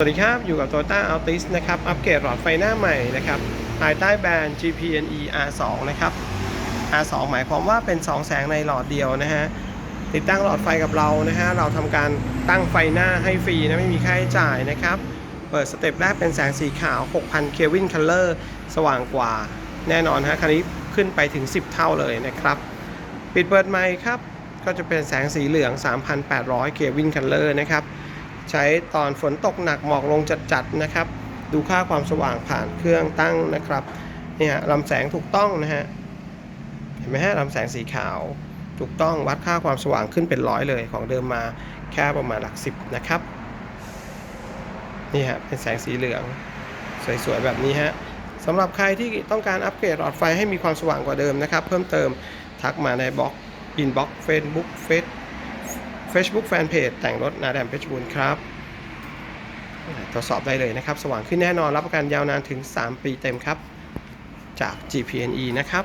สวัสดีครับ อยู่กับ Toyota Altis นะครับ อัปเกรดหลอดไฟหน้าใหม่นะครับภายใต้แบรนด์ GPNE R2 นะครับ R2 หมายความว่าเป็น 2 แสงในหลอดเดียวนะฮะ ติดตั้งหลอดไฟกับเรานะฮะ เราทำการตั้งไฟหน้าให้ฟรีนะ ไม่มีค่าใช้จ่ายนะครับ เปิดสเต็ปแรกเป็นแสงสีขาว 6,000เควินคัลเลอร์สว่างกว่า แน่นอนฮะ คันนี้ขึ้นไปถึง 10 เท่าเลยนะครับ ปิดเปิดไมค์ครับ ก็จะเป็นแสงสีเหลือง 3,800เควินคัลเลอร์นะครับ ใช้ตอนฝนตกหนักหมอกลงจัดๆนะครับ ดูค่าความสว่างผ่านเครื่องตั้งนะครับเนี่ยลำแสงถูกต้องนะฮะเห็นไหมฮะลำแสงสีขาวถูกต้องวัดค่าความสว่างขึ้นเป็นร้อยเลยของเดิมมาแค่ประมาณหลักสิบนะครับนี่ฮะเป็นแสงสีเหลือง สวยๆแบบนี้ฮะสำหรับใครที่ต้องการอัปเกรดหลอดไฟให้มีความสว่างกว่าเดิมนะครับ เพิ่มเติมทักมาในบล็อกอินบ็อกเฟซบุ๊กเฟซ Facebook Fanpage แต่งรถนาแดมเพชรบูรณ์ครับตรวจสอบได้เลยนะครับ สว่างขึ้นแน่นอนรับประกันยาวนานถึง 3 ปีเต็มครับ จาก GPNE นะครับ